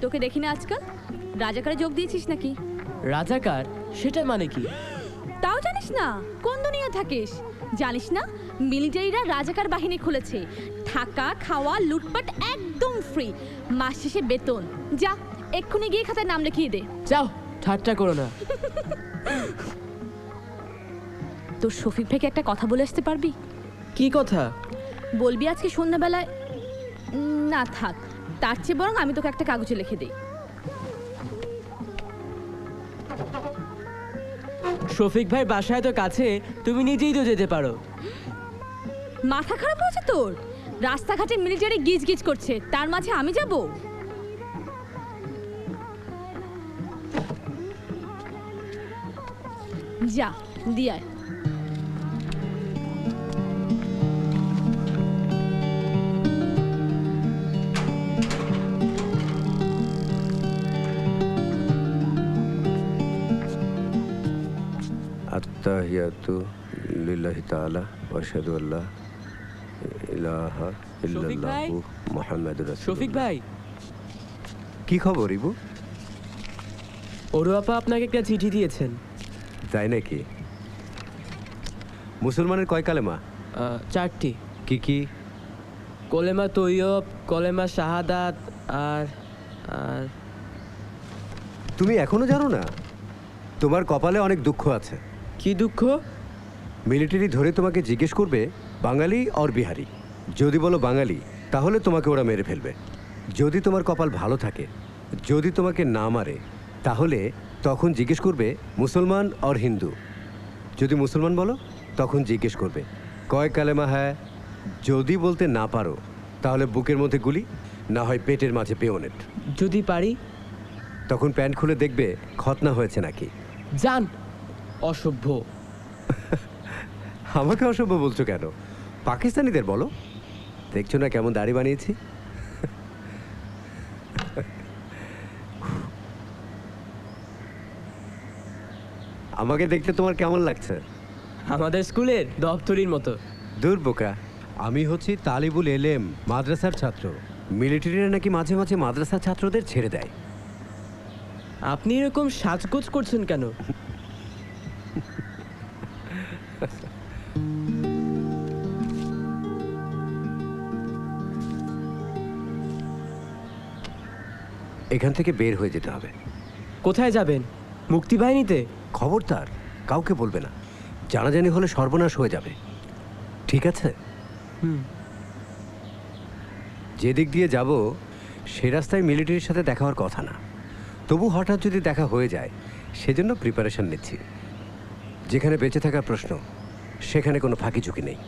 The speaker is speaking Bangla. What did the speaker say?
তোকে দেখি না আজকাল? রাজাকারে যোগ দিয়েছিস নাকি? রাজাকার? সেটা মানে কি? তাও জানিস না? কোন দুনিয়া থাকিস? জানিস না মিলিটারিরা রাজাকার বাহিনী খুলেছে। থাকা খাওয়া লুটপাট একদম ফ্রি মাস শেষে বেতন। যা এক্ষুনি গিয়ে খাতায় নাম লিখিয়ে দে। যাও ঠাট্টা করো না। তোর শফিক ভাইকে একটা কথা বলে আসতে পারবি? কি কথা? বলবি আজকে সন্ধ্যাবেলায়? না থাক। তার চেয়ে বরং আমি তোকে একটা কাগজে লিখে দিই। শফিক ভাই বাসায় তো কাছে তুমি নিজেই তো যেতে পারো। মাথা খারাপ হয়েছে তোর? রাস্তাঘাটে মিলিটারি গিজ গিজ করছে তার মাঝে আমি যাব? যা দিয়ায় আত্তাহিয়াতু লিল্লাহি তাআলা ওয়া আশহাদু আল্লা ইলাহা ইল্লাল্লাহু মুহাম্মাদুর রাসূলুল্লাহ। শফিক ভাই? কি খবর ইবু? ওরু আপা আপনাকে একটা চিঠি দিয়েছেন। তাই নাকি? মুসলমানের কয় কালেমা? আহ, চারটি। কি কি? কলেমা তৈয়ব কলেমা শাহাদাত আর আর তুমি এখনও জানো না? তোমার কপালে অনেক দুঃখ আছে। কি দুঃখ? মিলিটারি ধরে তোমাকে জিজ্ঞেস করবে বাঙালি অর বিহারি। যদি বলো বাঙালি তাহলে তোমাকে ওরা মেরে ফেলবে। যদি তোমার কপাল ভালো থাকে যদি তোমাকে না মারে তাহলে তখন জিজ্ঞেস করবে মুসলমান অর হিন্দু? যদি মুসলমান বলো তখন জিজ্ঞেস করবে কয় কালেমা হ্যাঁ যদি বলতে না পারো তাহলে বুকের মধ্যে গুলি না হয় পেটের মাঝে পেওনেট। যদি পারি। তখন প্যান্ট খুলে দেখবে খতনা হয়েছে নাকি? যান। অসভ্য। আমাকে অসভ্য বলছো কেন? পাকিস্তানিদের বলো। দেখছ না কেমন দাড়ি বানিয়েছি? আমাকে দেখতে তোমার কেমন লাগছে? আমাদের স্কুলের দপ্তরির মতো। দূর বোকা। আমি হচ্ছি তালিবুল এলেম মাদ্রাসার ছাত্র। মিলিটারিরা নাকি মাঝে মাঝে মাদ্রাসার ছাত্রদের ছেড়ে দেয়। আপনি এরকম সাজগোজ করছেন কেন? এখান থেকে বের হয়ে যেতে হবে। কোথায় যাবেন? মুক্তি বাহিনীতে? খবর তার কাউকে বলবে না। জানাজানি হলে সর্বনাশ হয়ে যাবে। ঠিক আছে? হুম। যে দিক দিয়ে যাব সে রাস্তায় মিলিটারির সাথে দেখা হওয়ার কথা না। তবু হঠাৎ যদি দেখা হয়ে যায় সেজন্য প্রিপারেশন নিচ্ছি। যেখানে বেঁচে থাকার প্রশ্ন সেখানে কোনো ফাঁকি ঝুঁকি নেই।